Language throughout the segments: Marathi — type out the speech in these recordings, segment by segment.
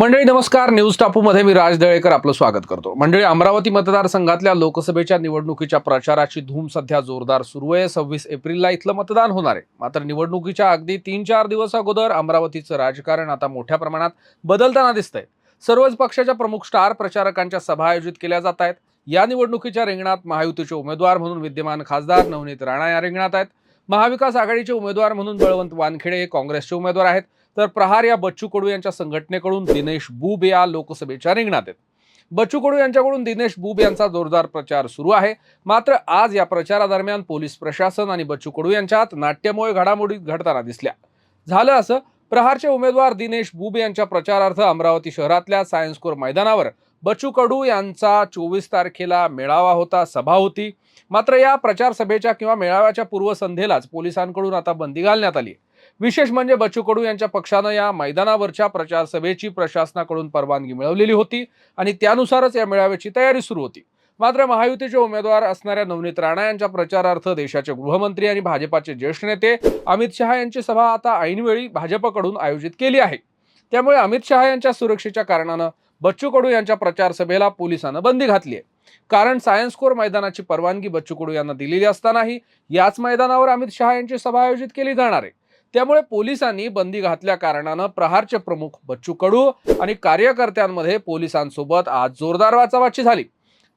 मंडळी नमस्कार. न्यूज टापूमध्ये मी राज दळेकर आपलं स्वागत करतो. मंडळी अमरावती मतदारसंघातल्या लोकसभेच्या निवडणुकीच्या प्रचाराची धूम सध्या जोरदार सुरू आहे. सव्वीस एप्रिलला इथलं मतदान होणार आहे. मात्र निवडणुकीच्या अगदी तीन चार दिवस अगोदर अमरावतीचं राजकारण आता मोठ्या प्रमाणात बदलताना दिसतंय. सर्वच पक्षाच्या प्रमुख स्टार प्रचारकांच्या सभा आयोजित केल्या जात आहेत. या निवडणुकीच्या रिंगणात महायुतीचे उमेदवार म्हणून विद्यमान खासदार नवनीत राणा या रिंगणात आहेत. महाविकास आघाडीचे उमेदवार म्हणून बळवंत वानखेडे हे काँग्रेसचे उमेदवार आहेत. तर प्रहार या बच्चू कडू यांच्या संघटनेकडून दिनेश बुब या लोकसभेच्या रिंगणात आहेत. बच्चू कडू यांच्याकडून दिनेश बुब यांचा जोरदार प्रचार सुरू आहे. मात्र आज या प्रचारादरम्यान पोलीस प्रशासन आणि बच्चू कडू यांच्यात नाट्यमय घडामोडी घडताना दिसल्या. झालं असं प्रहारचे उमेदवार दिनेश बुब यांच्या प्रचारार्थ अमरावती शहरातल्या सायन्स कोर मैदानावर बच्चू कडू यांचा चोवीस तारखेला मेळावा होता सभा होती. मात्र या प्रचार सभेच्या किंवा मेळाव्याच्या पूर्वसंध्येलाच पोलिसांकडून आता बंदी घालण्यात आली विशेष म्हणजे बच्चू कडू यांच्या पक्षानं या मैदानावरच्या प्रचार सभेची प्रशासनाकडून परवानगी मिळवलेली होती आणि त्यानुसारच या मेळाव्याची तयारी सुरू होती. मात्र महायुतीचे उमेदवार असणाऱ्या नवनीत राणा यांच्या प्रचारार्थ देशाचे गृहमंत्री आणि भाजपाचे ज्येष्ठ नेते अमित शहा यांची सभा आता ऐनवेळी भाजपकडून आयोजित केली आहे. त्यामुळे अमित शहा यांच्या सुरक्षेच्या कारणानं बच्चू कडू यांच्या प्रचारसभेला पोलिसांना बंदी घातली आहे. कारण सायन्स कोर मैदानाची परवानगी बच्चू कडू यांना दिलेली असतानाही याच मैदानावर अमित शहा यांची सभा आयोजित केली जाणार आहे. त्यामुळे पोलिसांनी बंदी घातल्या कारणानं प्रहारचे प्रमुख बच्चू कडू आणि कार्यकर्त्यांमध्ये पोलिसांसोबत आज जोरदार वाचावाची झाली.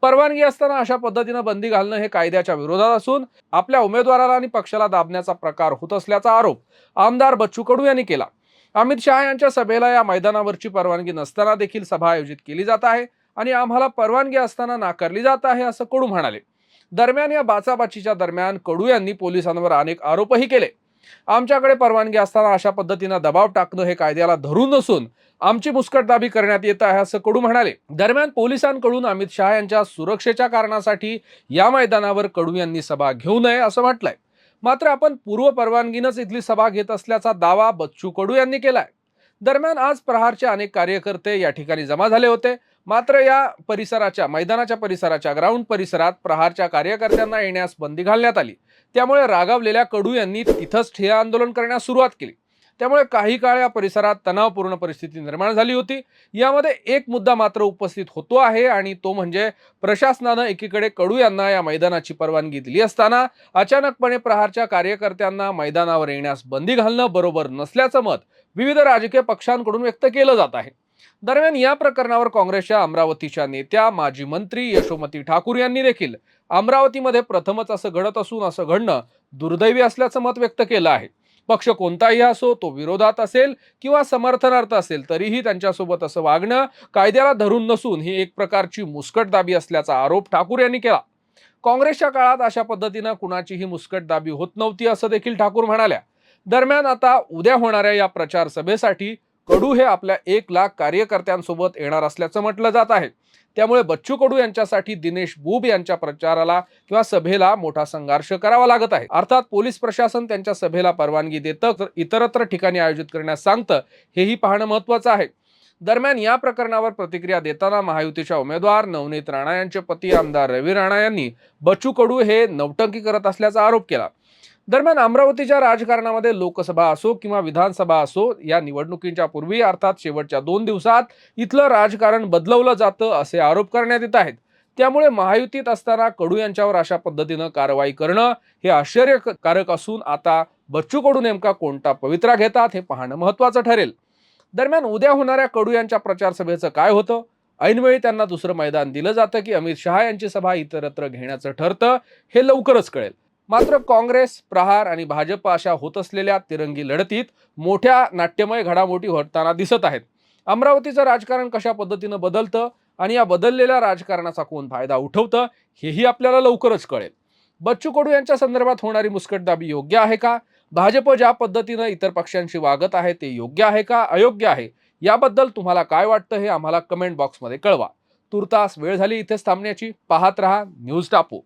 परवानगी असताना अशा पद्धतीनं बंदी घालणं हे कायद्याच्या विरोधात असून आपल्या उमेदवाराला आणि पक्षाला दाबण्याचा प्रकार होत असल्याचा आरोप आमदार बच्चू कडू यांनी केला. अमित शहा यांच्या सभेला या मैदानावरची परवानगी नसताना देखील सभा आयोजित केली जात आहे आणि आम्हाला परवानगी असताना नाकारली जात आहे असं कडू म्हणाले. दरम्यान या बाचाबाचीच्या दरम्यान कडू यांनी पोलिसांवर अनेक आरोपही केले. आमच्याकडे परवानगी असताना अशा पद्धतीनं दबाव टाकणं हे कायद्याला धरून नसून आमची मुस्कटदाबी करण्यात येत आहे असं कडू म्हणाले. दरम्यान पोलिसांकडून अमित शहा यांच्या सुरक्षेच्या कारणासाठी या मैदानावर कडू यांनी सभा घेऊ नये असं म्हटलंय. मात्र आपण पूर्व परवानगीनंच इथली सभा घेत असल्याचा दावा बच्चू कडू यांनी केलाय. दरम्यान आज प्रहारचे अनेक कार्यकर्ते या ठिकाणी जमा झाले होते. मात्र या परिसराच्या मैदानाच्या परिसराच्या ग्राउंड परिसरात प्रहारच्या कार्यकर्त्यांना येण्यास बंदी घालण्यात आली. त्यामुळे रागावलेल्या कडू यांनी तिथंच ठिय्या आंदोलन करण्यास सुरुवात केली. त्यामुळे काही काळ या परिसरात तणावपूर्ण परिस्थिती निर्माण झाली होती. यामध्ये एक मुद्दा मात्र उपस्थित होतो आहे आणि तो म्हणजे प्रशासनानं एकीकडे कडू यांना या मैदानाची परवानगी दिली असताना अचानकपणे प्रहारच्या कार्यकर्त्यांना मैदानावर येण्यास बंदी घालणं बरोबर नसल्याचं मत विविध राजकीय पक्षांकडून व्यक्त केलं जात आहे. दरम्यान या प्रकरणावर काँग्रेसच्या अमरावतीच्या नेत्या माजी मंत्री यशोमती ठाकूर यांनी देखील अमरावतीमध्ये प्रथमच असं घडत असून असं घडणं दुर्दैवी असल्याचं मत व्यक्त केलं आहे. पक्ष कोणताही असो तो विरोधात असेल किंवा समर्थनार्थ असेल तरीही त्यांच्यासोबत असं वागणं कायद्याला धरून नसून ही एक प्रकारची मुस्कटदाबी असल्याचा आरोप ठाकूर यांनी केला. काँग्रेसच्या काळात अशा पद्धतीनं कुणाचीही मुस्कटदाबी होत नव्हती असं देखील ठाकूर म्हणाल्या. दरम्यान आता उद्या होणाऱ्या या प्रचार सभेसाठी कडू हे आपल्या एक लाख कार्यकर्त्यांसोबत येणार असल्याचं म्हटलं जात आहे. त्यामुळे बच्चू कडू यांच्यासाठी दिनेश बुब यांच्या प्रचाराला किंवा सभेला मोठा संघर्ष करावा लागत आहे. अर्थात पोलीस प्रशासन त्यांच्या सभेला परवानगी देतं तर इतरत्र ठिकाणी आयोजित करण्यास सांगतं हेही पाहणं महत्वाचं आहे. दरम्यान या प्रकरणावर प्रतिक्रिया देताना महायुतीच्या उमेदवार नवनीत राणा यांचे पती आमदार रवी राणा यांनी बच्चू कडू हे नवटंकी करत असल्याचा आरोप केला. दरम्यान अमरावतीच्या राजकारणामध्ये लोकसभा असो किंवा विधानसभा असो या निवडणुकींच्या पूर्वी अर्थात शेवटच्या दोन दिवसात इथलं राजकारण बदलवलं जातं असे आरोप करण्यात येत आहेत. त्यामुळे महायुतीत असताना कडू यांच्यावर अशा पद्धतीनं कारवाई करणं हे आश्चर्यकारक असून आता बच्चू कडू नेमका कोणता पवित्रा घेतात हे पाहणं महत्वाचं ठरेल. दरम्यान उद्या होणाऱ्या कडू यांच्या प्रचार सभेचं काय होतं? ऐनवेळी त्यांना दुसरं मैदान दिलं जातं की अमित शहा यांची सभा इतरत्र घेण्याचं ठरतं हे लवकरच कळेल. मात्र काँग्रेस प्रहार आणि भाजप अशा होत असलेल्या तिरंगी लढतीत मोठ्या नाट्यमय घडामोडी होताना दिसत आहेत. अमरावतीचं राजकारण कशा पद्धतीनं बदलतं आणि या बदललेल्या राजकारणाचा कोण फायदा उठवतं हेही आपल्याला लवकरच कळेल. बच्चू कडू यांच्या संदर्भात होणारी मुस्कटदाबी योग्य आहे का? भाजप ज्या पद्धतीनं इतर पक्षांशी वागत आहे ते योग्य आहे का? अयोग्य आहे? याबद्दल तुम्हाला काय वाटतं हे आम्हाला कमेंट बॉक्समध्ये कळवा. तुर्तास वेळ झाली इथेच थांबण्याची. पाहत रहा न्यूज टापू.